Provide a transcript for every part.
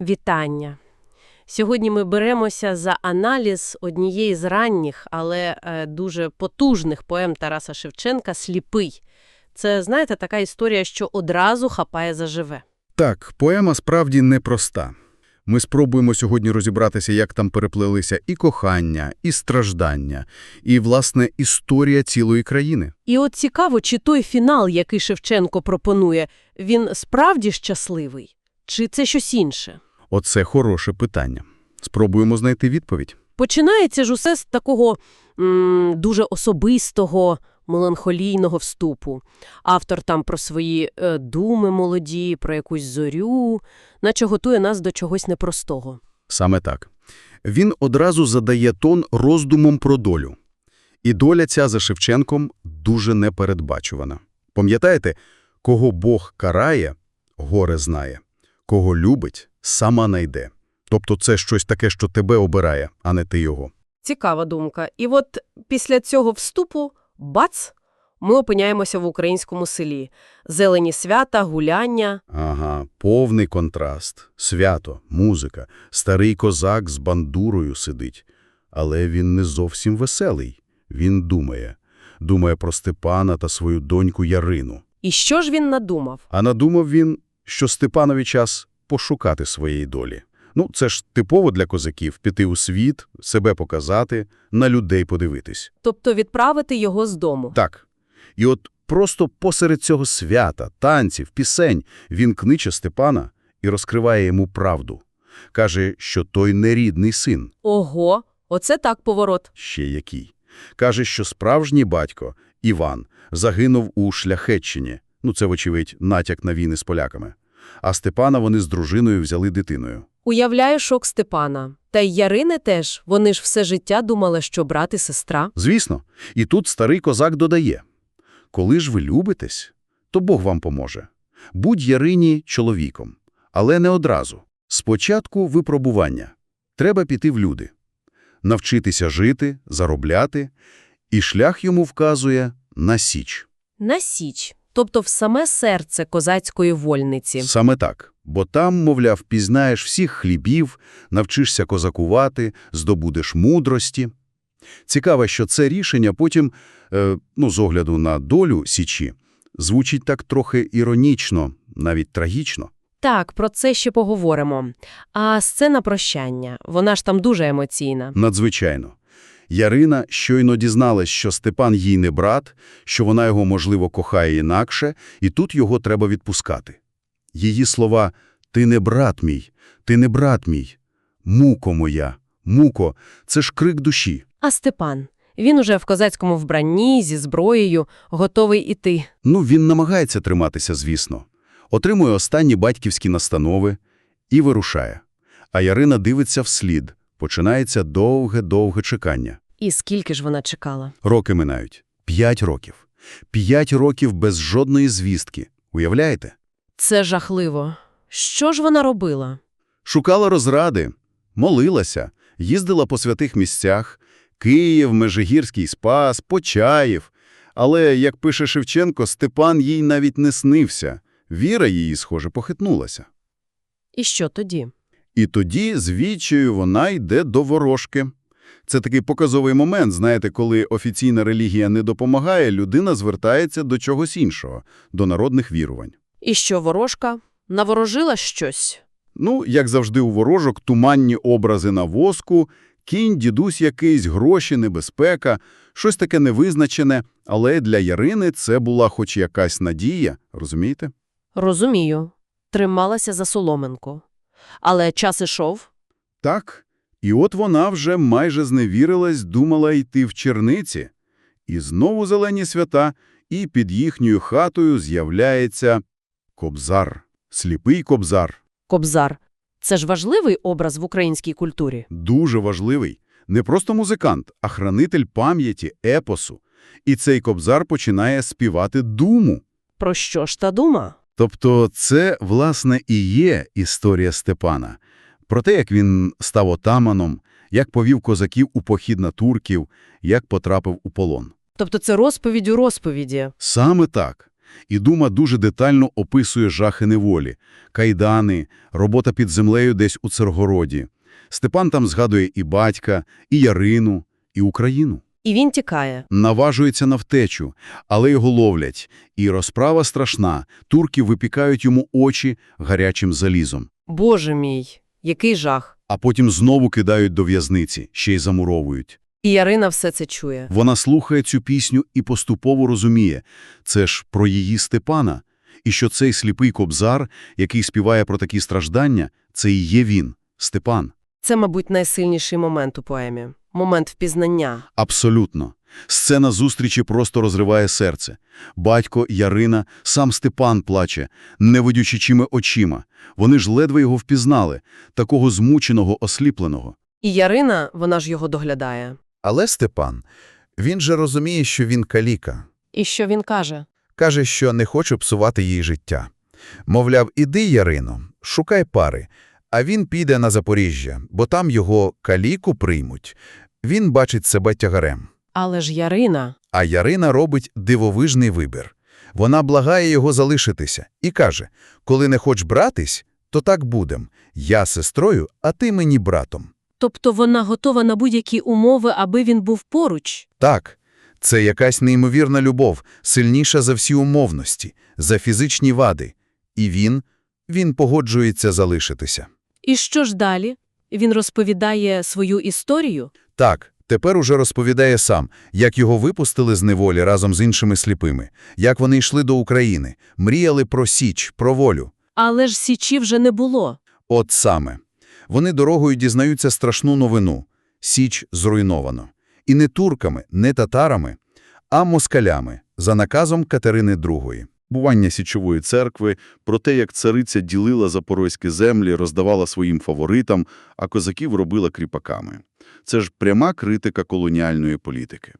Вітання! Сьогодні ми беремося за аналіз однієї з ранніх, але е, дуже потужних поем Тараса Шевченка «Сліпий». Це, знаєте, така історія, що одразу хапає за живе. Так, поема справді непроста. Ми спробуємо сьогодні розібратися, як там переплелися і кохання, і страждання, і, власне, історія цілої країни. І от цікаво, чи той фінал, який Шевченко пропонує, він справді щасливий? Чи це щось інше? Оце хороше питання. Спробуємо знайти відповідь. Починається ж усе з такого м, дуже особистого, меланхолійного вступу. Автор там про свої е, думи молоді, про якусь зорю, наче готує нас до чогось непростого. Саме так. Він одразу задає тон роздумом про долю. І доля ця за Шевченком дуже непередбачувана. Пам'ятаєте, кого Бог карає, горе знає, кого любить, сама найде. Тобто це щось таке, що тебе обирає, а не ти його. Цікава думка. І от після цього вступу, бац, ми опиняємося в українському селі. Зелені свята, гуляння. Ага, повний контраст. Свято, музика, старий козак з бандурою сидить. Але він не зовсім веселий. Він думає. Думає про Степана та свою доньку Ярину. І що ж він надумав? А надумав він, що Степанові час пошукати своєї долі. Ну, це ж типово для козаків – піти у світ, себе показати, на людей подивитись. Тобто відправити його з дому. Так. І от просто посеред цього свята, танців, пісень він книче Степана і розкриває йому правду. Каже, що той не рідний син, Ого, оце так поворот. ще який. Каже, що справжній батько, Іван, загинув у Шляхетчині. Ну, це, вочевидь, натяк на війни з поляками. А Степана вони з дружиною взяли дитиною. Уявляю шок Степана. Та й Ярини теж. Вони ж все життя думали, що брат і сестра. Звісно. І тут старий козак додає. Коли ж ви любитесь, то Бог вам поможе. Будь Ярині чоловіком. Але не одразу. Спочатку випробування. Треба піти в люди. Навчитися жити, заробляти. І шлях йому вказує на січ. На січ, тобто в саме серце козацької вольниці. Саме так. Бо там, мовляв, пізнаєш всіх хлібів, навчишся козакувати, здобудеш мудрості. Цікаво, що це рішення потім, е, ну, з огляду на долю Січі, звучить так трохи іронічно, навіть трагічно. Так, про це ще поговоримо. А сцена прощання, вона ж там дуже емоційна. Надзвичайно. Ярина щойно дізналась, що Степан їй не брат, що вона його, можливо, кохає інакше, і тут його треба відпускати. Її слова «ти не брат мій, ти не брат мій, муко моя, муко» – це ж крик душі. А Степан? Він уже в козацькому вбранні, зі зброєю, готовий іти. Ну, він намагається триматися, звісно. Отримує останні батьківські настанови і вирушає. А Ярина дивиться вслід. Починається довге-довге чекання. І скільки ж вона чекала? Роки минають. П'ять років. П'ять років без жодної звістки. Уявляєте? Це жахливо. Що ж вона робила? Шукала розради, молилася, їздила по святих місцях. Київ, Межигірський спас, Почаїв. Але, як пише Шевченко, Степан їй навіть не снився. Віра її, схоже, похитнулася. І що тоді? І тоді, з відчаю, вона йде до ворожки. Це такий показовий момент, знаєте, коли офіційна релігія не допомагає, людина звертається до чогось іншого, до народних вірувань. І що ворожка? Наворожила щось? Ну, як завжди у ворожок, туманні образи на воску, кінь, дідусь якийсь, гроші, небезпека, щось таке невизначене, але для Ярини це була хоч якась надія, розумієте? Розумію. Трималася за соломинку. Але час ішов. Так, і от вона вже майже зневірилась, думала йти в черниці. І знову зелені свята, і під їхньою хатою з'являється кобзар, сліпий кобзар. Кобзар. Це ж важливий образ в українській культурі. Дуже важливий. Не просто музикант, а хранитель пам'яті, епосу. І цей кобзар починає співати думу. Про що ж та дума? Тобто це, власне, і є історія Степана. Про те, як він став отаманом, як повів козаків у похід на турків, як потрапив у полон. Тобто це розповідь у розповіді. Саме так. І Дума дуже детально описує жахи неволі, кайдани, робота під землею десь у Цергороді. Степан там згадує і батька, і Ярину, і Україну. І він тікає. Наважується на втечу, але його ловлять. І розправа страшна. Турки випікають йому очі гарячим залізом. Боже мій, який жах. А потім знову кидають до в'язниці, ще й замуровують. І Ярина все це чує. Вона слухає цю пісню і поступово розуміє – це ж про її Степана. І що цей сліпий кобзар, який співає про такі страждання, це і є він, Степан. Це, мабуть, найсильніший момент у поемі. Момент впізнання. Абсолютно. Сцена зустрічі просто розриває серце. Батько, Ярина, сам Степан плаче, невидючичими очима. Вони ж ледве його впізнали, такого змученого, осліпленого. І Ярина, вона ж його доглядає. Але Степан, він же розуміє, що він каліка. І що він каже? Каже, що не хоче псувати їй життя. Мовляв, іди, Ярино, шукай пари, а він піде на Запоріжжя, бо там його каліку приймуть. Він бачить себе тягарем. Але ж Ярина... А Ярина робить дивовижний вибір. Вона благає його залишитися і каже, коли не хоч братись, то так будем. Я сестрою, а ти мені братом. Тобто вона готова на будь-які умови, аби він був поруч? Так, це якась неймовірна любов, сильніша за всі умовності, за фізичні вади. І він, він погоджується залишитися. І що ж далі? Він розповідає свою історію? Так, тепер уже розповідає сам, як його випустили з неволі разом з іншими сліпими, як вони йшли до України, мріяли про Січ, про волю. Але ж Січі вже не було. От саме. Вони дорогою дізнаються страшну новину. Січ зруйновано. І не турками, не татарами, а москалями за наказом Катерини II. Бування Січової церкви, про те, як цариця ділила запорозькі землі, роздавала своїм фаворитам, а козаків робила кріпаками. Це ж пряма критика колоніальної політики.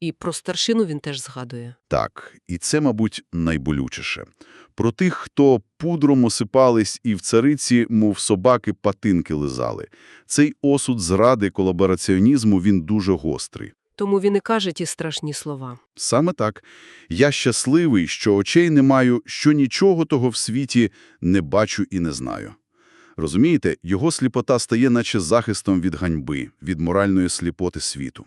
І про старшину він теж згадує. Так, і це, мабуть, найболючіше. Про тих, хто пудром осипались і в цариці, мов собаки, патинки лизали. Цей осуд зради колабораціонізму, він дуже гострий. Тому він і каже ті страшні слова. Саме так. Я щасливий, що очей не маю, що нічого того в світі не бачу і не знаю. Розумієте, його сліпота стає наче захистом від ганьби, від моральної сліпоти світу.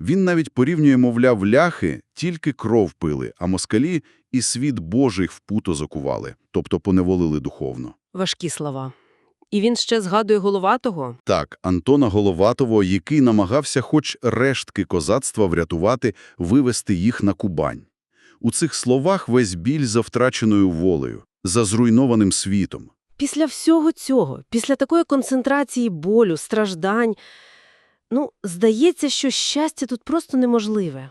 Він навіть порівнює, мовляв, ляхи тільки кров пили, а москалі і світ Божий впуто закували, тобто поневолили духовно. Важкі слова. І він ще згадує Головатого. Так, Антона Головатого, який намагався хоч рештки козацтва врятувати, вивести їх на Кубань. У цих словах весь біль за втраченою волею, за зруйнованим світом. Після всього цього, після такої концентрації болю, страждань, ну, здається, що щастя тут просто неможливе.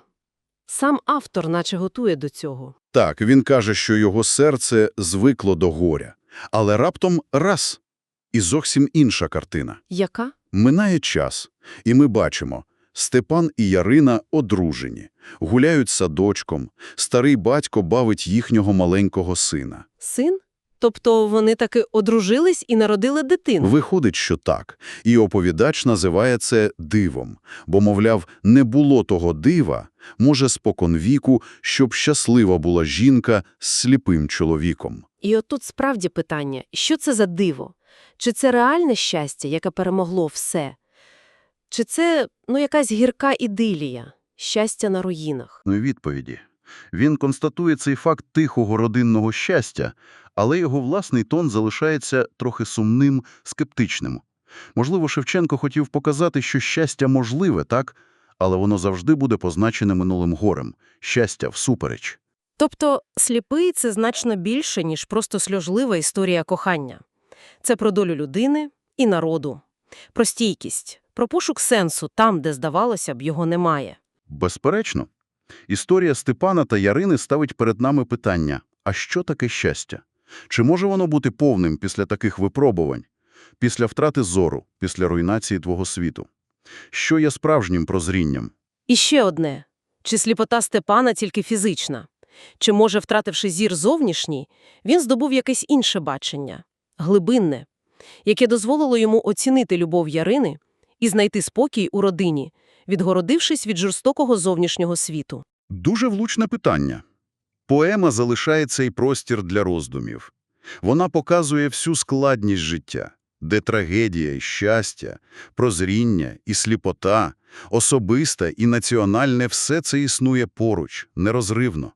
Сам автор наче готує до цього. Так, він каже, що його серце звикло до горя. Але раптом раз – і зовсім інша картина. Яка? Минає час, і ми бачимо – Степан і Ярина одружені, гуляють садочком, старий батько бавить їхнього маленького сина. Син? Тобто вони таки одружились і народили дитину? Виходить, що так. І оповідач називає це дивом. Бо, мовляв, не було того дива, може, спокон віку, щоб щаслива була жінка з сліпим чоловіком. І отут справді питання, що це за диво? Чи це реальне щастя, яке перемогло все? Чи це, ну, якась гірка ідилія, щастя на руїнах? Ну і відповіді. Він констатує цей факт тихого родинного щастя, але його власний тон залишається трохи сумним, скептичним. Можливо, Шевченко хотів показати, що щастя можливе, так? Але воно завжди буде позначене минулим горем. Щастя всупереч. Тобто сліпий – це значно більше, ніж просто сльожлива історія кохання. Це про долю людини і народу, про стійкість, про пошук сенсу там, де, здавалося б, його немає. Безперечно. Історія Степана та Ярини ставить перед нами питання, а що таке щастя? Чи може воно бути повним після таких випробувань? Після втрати зору, після руйнації твого світу? Що є справжнім прозрінням? І ще одне. Чи сліпота Степана тільки фізична? Чи, може, втративши зір зовнішній, він здобув якесь інше бачення, глибинне, яке дозволило йому оцінити любов Ярини і знайти спокій у родині, відгородившись від жорстокого зовнішнього світу? Дуже влучне питання. Поема залишає цей простір для роздумів. Вона показує всю складність життя, де трагедія і щастя, прозріння і сліпота, особисте і національне – все це існує поруч, нерозривно.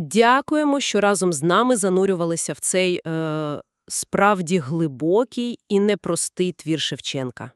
Дякуємо, що разом з нами занурювалися в цей е, справді глибокий і непростий твір Шевченка.